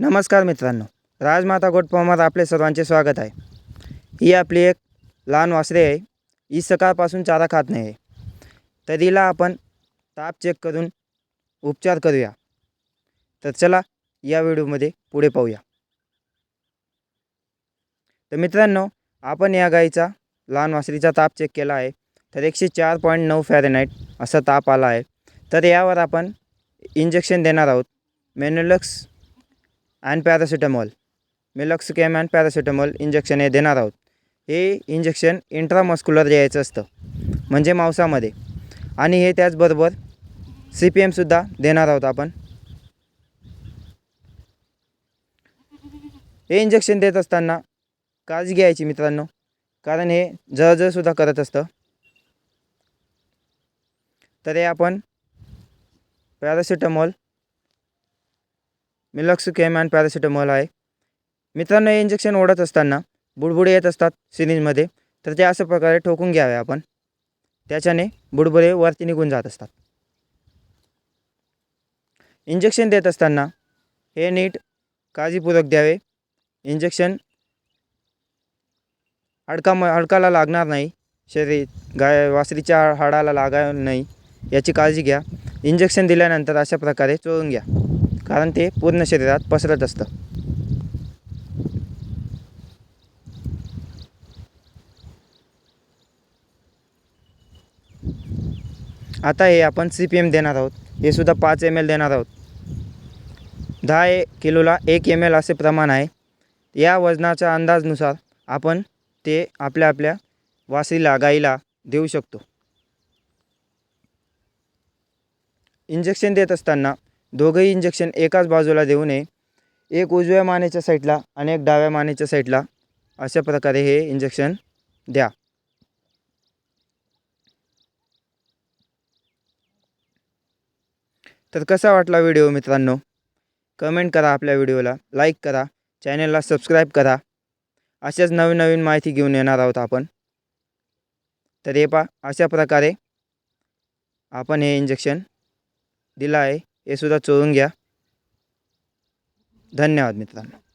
नमस्कार मित्रांनो राजमाता गोटफार्मवर आपले सर्वांचे स्वागत आहे. ही आपली एक लहान वासरे आहे ही सकाळपासून चारा खात नाही आहे. तर हिला आपण ताप चेक करून उपचार करूया. तर चला या व्हिडिओमध्ये पुढे पाहूया. तर मित्रांनो आपण या गाईचा लहान वासरीचा ताप चेक केला आहे. तर एकशे चार पॉईंट नऊ फॅरेनाईट असा ताप आला आहे. तर यावर आपण इंजेक्शन देणार आहोत. Meloxicam and paracetamol meloxicam and paracetamol injection हे देणार आहोत. हे इंजेक्शन इंट्रामस्क्युलर द्यायचं असतं. म्हणजे मांसामध्ये. आणि हे त्याचबरोबर सी पी एमसुद्धा देणार आहोत आपण. हे इंजेक्शन देत असताना काळजी घ्यायची मित्रांनो. कारण हे जळजळसुद्धा करत असतं. तर हे आपण पॅरासिटामॉल मिलक्स केम अँड पॅरासिटामॉल आहे मित्रांनो हे इंजेक्शन ओढत असताना बुडबुडे येत असतात सिरिंजमध्ये. तर ते अशा प्रकारे ठोकून घ्यावे आपण. त्याच्याने बुडबुडे वरती निघून जात असतात. इंजेक्शन देत असताना हे नीट काळजीपूर्वक द्यावे इंजेक्शन अडका म अडकाला लागणार नाही. शरीर गाय वासरीच्या हाडाला लागणार नाही. याची काळजी घ्या. इंजेक्शन दिल्यानंतर अशा प्रकारे चोळून घ्या. कारण ते पूर्ण शरीरात पसरत असतं. आता हे आपण सी पी एम देणार आहोत. हे सुद्धा पाच एम एल देणार आहोत. दहा ए किलोला एक एम एल असे प्रमाण आहे. या वजनाच्या अंदाजनुसार आपण ते आपल्या आपल्या वासरीला गाईला देऊ शकतो. इंजेक्शन देत असताना दोघंही इंजेक्शन एकाच बाजूला देऊ नये एक उजव्या मानेच्या साईडला आणि एक डाव्या मानेच्या साईडला अशा प्रकारे हे इंजेक्शन द्या. तर कसा वाटला व्हिडिओ मित्रांनो? कमेंट करा आपल्या व्हिडिओला लाईक करा चॅनलला सबस्क्राईब करा. अशाच नवीन नवीन माहिती घेऊन येणार आहोत आपण. तर हे पा अशा प्रकारे आपण हे इंजेक्शन दिलं आहे. हे सुद्धा चोळून घ्या. धन्यवाद मित्रांनो.